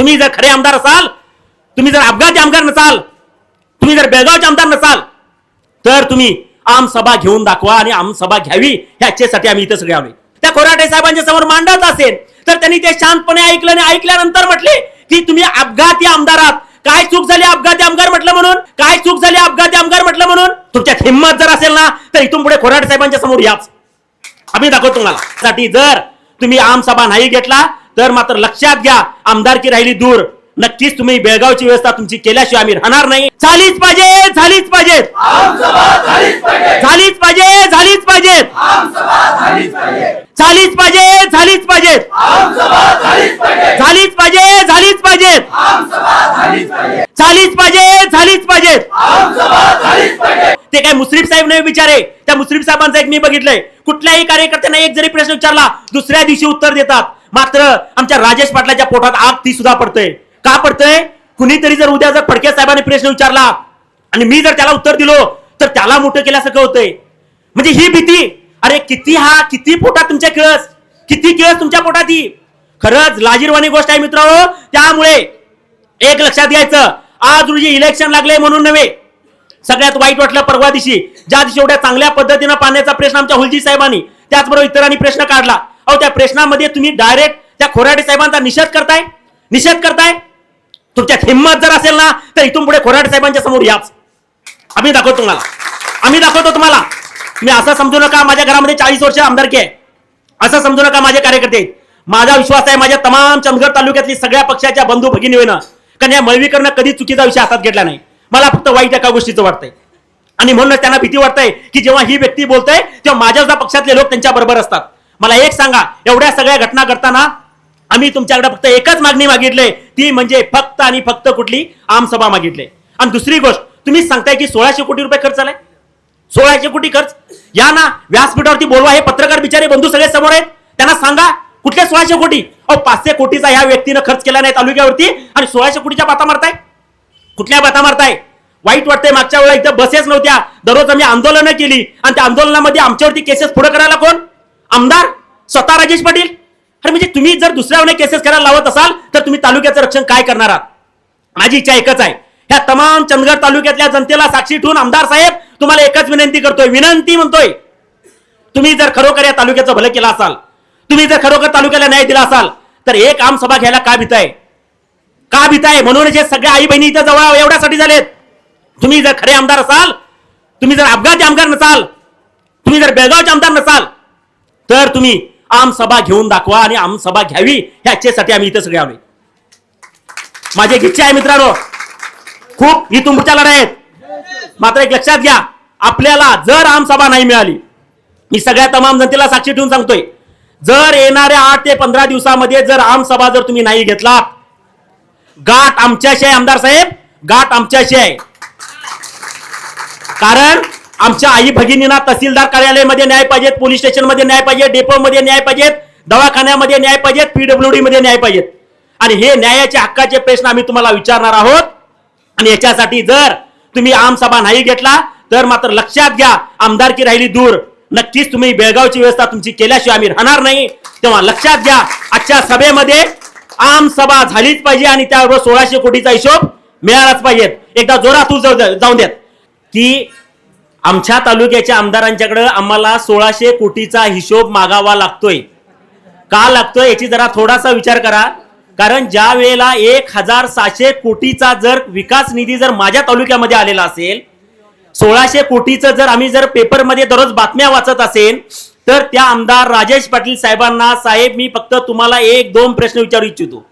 तुम्ही जर खरे आमदार असाल तुम्ही जर अपघाती आमदार नसाल तुम्ही जर बेळगावचे आमदार नसाल तर तुम्ही आम सभा घेऊन दाखवा आणि आम सभा घ्यावी ह्याच्यासाठी आम्ही इथं सगळे आलोय. त्या कोराटे साहेबांच्या समोर मांडत असेल तर त्यांनी ते शांतपणे ऐकलं आणि ऐकल्यानंतर म्हटले की तुम्ही अपघाती आमदारात काय चूक झाली अपघाती आमदार म्हटलं म्हणून? काय चूक झाली अपघाती आमदार म्हटलं म्हणून? तुमच्यात हिंमत जर असेल ना तर इथून पुढे कोराटे साहेबांच्या समोर याच. आम्ही दाखवतो तुम्हाला. साठी जर तुम्ही आम सभा नाही घेतला तर मात्र लक्षात घ्या आमदारकी राहिली दूर. नक्कीच तुम्ही बेळगावची व्यवस्था तुमची केल्याशिवाय आम्ही राहणार नाही. झालीच पाहिजे झालीच पाहिजे. झालीच पाहिजे झालीच पाहिजे. झालीच पाहिजे झालीच पाहिजे. झालीच पाहिजे झालीच पाहिजे. झालीच पाहिजे झालीच पाहिजे. ते काय मुश्रीफ साहेब नाही विचारे त्या मुश्रीफ साहेबांचा एक मी बघितलंय. कुठल्याही कार्यकर्त्यांना एक जरी प्रश्न विचारला दुसऱ्या दिवशी उत्तर देतात. मात्र आमच्या राजेश पाटलाच्या पोटात आग ती सुद्धा पडतंय. का पडतंय? कुणीतरी जर उद्या जर फडके साहेबांनी प्रश्न विचारला आणि मी जर त्याला उत्तर दिलो तर त्याला मोठं केल्यासारखं होतंय. म्हणजे ही भीती अरे किती हा किती पोटात तुमच्या किळस? किती किळस तुमच्या पोटात ही? खरंच लाजीरवाणी गोष्ट आहे मित्रांनो त्यामुळे एक लक्षात घ्यायचं आज रोजी इलेक्शन लागले म्हणून नव्हे. सगळ्यात वाईट वाटलं परवा दिवशी ज्या दिवशी एवढ्या चांगल्या पद्धतीनं पाण्याचा प्रश्न आमच्या हुलजी साहेबांनी त्याचबरोबर इतरांनी प्रश्न काढला. अहो त्या प्रश्नामध्ये तुम्ही डायरेक्ट त्या खोराडे साहेबांचा निषेध करताय. निषेध करताय. तुमच्यात हिंमत जर असेल ना तर इथून पुढे खोराडे साहेबांच्या समोर याच. आम्ही दाखवतो तुम्हाला. आम्ही दाखवतो तुम्हाला. मी असं समजू नका माझ्या घरामध्ये चाळीस वर्ष आमदारकी आहे. असं समजू नका माझे कार्यकर्ते. आहेत. माझा विश्वास आहे माझ्या तमाम चंदगड तालुक्यातली सगळ्या पक्षाच्या बंधू भगिनी होईना. कारण या मळवीकरणं कधी चुकीचा विषय हातात घेतला नाही. मला फक्त वाईट एका गोष्टीचं वाटतंय. आणि म्हणूनच त्यांना भीती वाटतंय की जेव्हा ही व्यक्ती बोलते तेव्हा माझ्या सुद्धा पक्षातले लोक त्यांच्या बरोबर असतात. मला एक सांगा एवढ्या सगळ्या घटना करताना आम्ही तुमच्याकडे फक्त एकच मागणी मागितले ती म्हणजे फक्त आणि फक्त कुठली? आमसभा मागितली. आणि दुसरी गोष्ट तुम्ही सांगताय की सोळाशे कोटी रुपये खर्च आलाय सोळाशे कोटी खर्च? या ना व्यासपीठावरती बोलवा हे पत्रकार बिचारे बंधू सगळे समोर आहेत. त्यांना सांगा कुठले सोळाशे कोटी? अहो पाचशे कोटीचा ह्या व्यक्तीनं खर्च केला नाही तालुक्यावरती आणि सोळाशे कोटीच्या बाता मारताय. कुठल्या बाता मारताय? वाईट वाटतंय मागच्या वेळेला इथं बसेस नव्हत्या. दररोज आम्ही आंदोलनं केली आणि त्या आंदोलनामध्ये आमच्यावरती केसेस पुढे करायला कोण? आमदार स्वतः राजेश पाटील? अरे म्हणजे तुम्ही जर दुसऱ्यावर केसेस करायला लावत असाल तर तुम्ही तालुक्याचं रक्षण काय करणार आहात? माझी इच्छा एकच आहे. ह्या तमाम चंदगड तालुक्यातल्या जनतेला साक्षी ठेवून आमदार साहेब तुम्हाला एकच विनंती करतोय विनंती म्हणतोय. तुम्ही जर खरोखर या तालुक्याचं भलं केलं असाल तुम्ही जर खरोखर तालुक्याला न्याय दिला असाल तर एक आमसभा घ्यायला का भीताय? का भीताय? म्हणून जे सगळ्या आई बहिणी इथं जवळ एवढ्यासाठी झालेत. तुम्ही जर खरे आमदार असाल तुम्ही जर अपघाती आमदार नसाल तुम्ही जर बेळगावचे आमदार नसाल तर तुम्ही आमसभा घेऊन दाखवा आणि आमसभा घ्यावी ह्याच्यासाठी आम्ही इथं सगळे आलोय. माझे इच्छा आहे मित्रांनो. खूप ही तुमच्या लढाई आहेत. मात्र एक लक्षात घ्या आपल्याला जर आमसभा नाही मिळाली मी सगळ्या तमाम जनतेला साक्षी ठेवून सांगतोय जर येणाऱ्या आठ ते पंधरा दिवसामध्ये जर आमसभा जर तुम्ही नाही घेतला गाठ आमच्याशी आहे आमदार साहेब गाठ आमच्याशी आहे. कारण आमच्या आई भगिनींना तहसीलदार कार्यालयामध्ये न्याय पाहिजेत पोलीस स्टेशनमध्ये न्याय पाहिजे डेपोमध्ये न्याय पाहिजेत दवाखान्यामध्ये न्याय पाहिजेत पीडब्ल्यूडी मध्ये न्याय पाहिजेत. आणि हे न्यायाचे हक्काचे प्रश्न आम्ही तुम्हाला विचारणार आहोत. आणि याच्यासाठी जर तुम्ही आमसभा नाही घेतला तर मात्र लक्षात घ्या आमदारकी राहिली दूर. नक्कीच तुम्ही बेळगावची व्यवस्था तुमची केल्याशिवाय आम्ही राहणार नाही. तेव्हा लक्षात घ्या आजच्या सभेमध्ये आमसभा झालीच पाहिजे आणि त्याबरोबर सोळाशे कोटीचा हिशोब मिळालाच पाहिजे. एकदा जोरात जाऊ जाऊन देत की आमच्या तालुक्याच्या आमदारांच्याकडे आम्हाला सोळाशे कोटीचा हिशोब मागावा लागतोय. का लागतोय याची जरा थोडासा विचार करा. कारण ज्या वेळेला एक हजार सहाशे कोटीचा जर विकास निधी जर माझ्या तालुक्यामध्ये आलेला असेल सोळाशे कोटीचं जर आम्ही जर पेपरमध्ये दररोज बातम्या वाचत असेल तर त्या आमदार राजेश पाटील साहेबांना साहेब मी फक्त तुम्हाला एक दोन प्रश्न विचारू इच्छितो.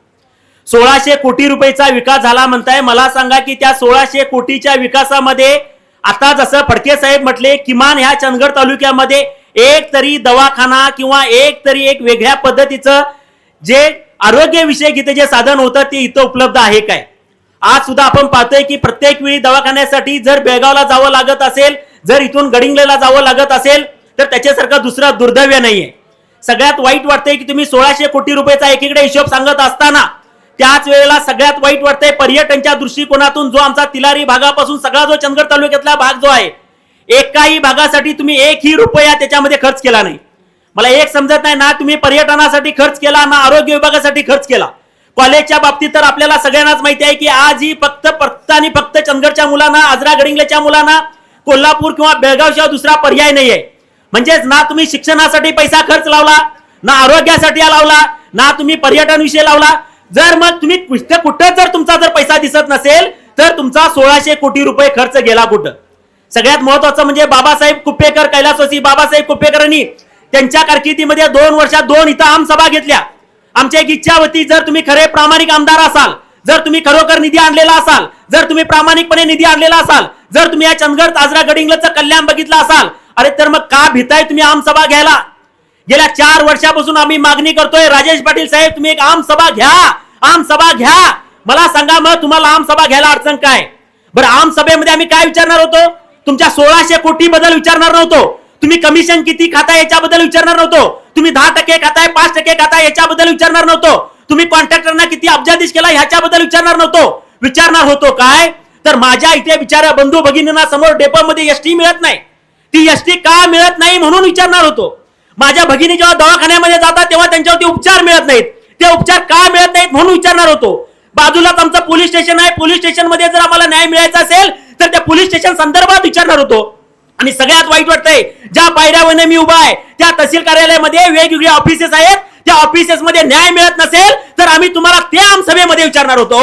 सोळाशे कोटी रुपयेचा विकास झाला म्हणताय मला सांगा की त्या सोळाशे कोटीच्या विकासामध्ये आता जसं फडके साहेब म्हटले किमान ह्या चंदगड तालुक्यामध्ये एक तरी दवाखाना किंवा एक तरी एक वेगळ्या पद्धतीचं जे आरोग्य विषयक इथे जे साधन होतं ते इथं उपलब्ध आहे काय? आज सुद्धा आपण पाहतोय की प्रत्येक वेळी दवाखान्यासाठी जर बेळगावला जावं लागत असेल जर इथून गडिंगलेला जावं लागत असेल तर त्याच्यासारखं दुसरा दुर्दैव्य नाहीये. सगळ्यात वाईट वाटतंय की तुम्ही सोळाशे कोटी रुपयाचा एकीकडे हिशोब सांगत असताना त्याच वेळेला सगळ्यात वाईट वाटतंय पर्यटनच्या दृष्टिकोनातून जो आमचा तिलारी भागापासून सगळा जो चंदगड तालुक्यातला भाग जो आहे एकाही भागासाठी तुम्ही एकही रुपया त्याच्यामध्ये खर्च केला नाही. मला एक समजत नाही ना तुम्ही पर्यटनासाठी खर्च केला ना आरोग्य विभागासाठी खर्च केला. कॉलेजच्या बाबतीत तर आपल्याला सगळ्यांनाच माहिती आहे की आज ही फक्त फक्त आणि फक्त चंदगडच्या मुलांना आजरा गडिंगलेच्या मुलांना कोल्हापूर किंवा बेळगावशिवाय दुसरा पर्याय नाहीये. म्हणजेच ना तुम्ही शिक्षणासाठी पैसा खर्च लावला ना आरोग्यासाठी लावला ना तुम्ही पर्यटन विषय लावला जर मग तुम्ही कुठं कुठं जर तुमचा जर पैसा दिसत नसेल तर तुमचा सोळाशे कोटी रुपये खर्च गेला कुठं? सगळ्यात महत्वाचं म्हणजे बाबासाहेब कुप्पेकर कैलासवासी बाबासाहेब कुप्पेकरांनी त्यांच्या कारकिर्दीमध्ये दोन वर्षात दोन इथं आमसभा घेतल्या. आमच्या एक इच्छा होती जर तुम्ही खरे प्रामाणिक आमदार असाल जर तुम्ही खरोखर निधी आणलेला असाल जर तुम्ही प्रामाणिकपणे निधी आणलेला असाल जर तुम्ही या चंदगड आजरा गडिंगलचं कल्याण बघितलं असाल अरे तर मग का भिताय तुम्ही आमसभा घ्यायला? गेल्या चार वर्षापासून आम्ही मागणी करतोय राजेश पाटील साहेब तुम्ही एक आम सभा घ्या आम सभा घ्या. मला सांगा मग तुम्हाला आम सभा घ्यायला अडचण काय? बरं आम सभेमध्ये आम्ही काय विचारणार होतो? तुमच्या सोळाशे कोटी बद्दल विचारणार नव्हतो. तुम्ही कमिशन किती खाताय याच्याबद्दल विचारणार नव्हतो. तुम्ही दहा टक्के खाताय पाच टक्के खाताय याच्याबद्दल विचारणार नव्हतो. तुम्ही कॉन्ट्रॅक्टरना किती अब्जाधीश केला ह्याच्याबद्दल विचारणार नव्हतो. विचारणार होतो काय? तर माझ्या इथे विचारा बंधू भगिनींना समोर डेपोमध्ये एसटी मिळत नाही. ती एसटी का मिळत नाही म्हणून विचारणार होतो. माझ्या भगिनी जेव्हा दवाखान्यामध्ये जातात तेव्हा त्यांच्यावरती उपचार मिळत नाहीत. ते उपचार का मिळत नाहीत म्हणून विचारणार होतो. बाजूलाच आमचं पोलीस स्टेशन आहे. पोलीस स्टेशनमध्ये जर आम्हाला न्याय मिळायचा असेल तर त्या पोलीस स्टेशन संदर्भात विचारणार होतो. आणि सगळ्यात वाईट वाटतंय ज्या पायऱ्यावर मी उभा आहे त्या तहसील कार्यालयामध्ये वेगवेगळे ऑफिसेस आहेत. त्या ऑफिसेस मध्ये न्याय मिळत नसेल तर आम्ही तुम्हाला ते आमसभेमध्ये विचारणार होतो.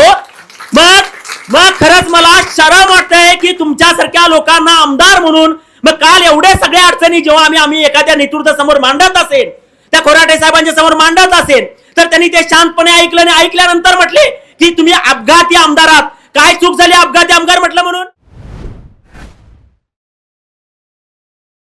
मग मग खरंच मला शरम वाटतंय की तुमच्यासारख्या लोकांना आमदार म्हणून मग काल एवढ्या सगळ्या अडचणी जेव्हा आम्ही आम्ही एखाद्या नेतृत्व समोर मांडत असेल त्या खोराटे साहेबांच्या समोर मांडत असेल तर त्यांनी ते शांतपणे ऐकलं आणि ऐकल्यानंतर म्हटले की तुम्ही अपघाती आमदारात काय चूक झाली अपघाती आमदार? म्हटलं म्हणून.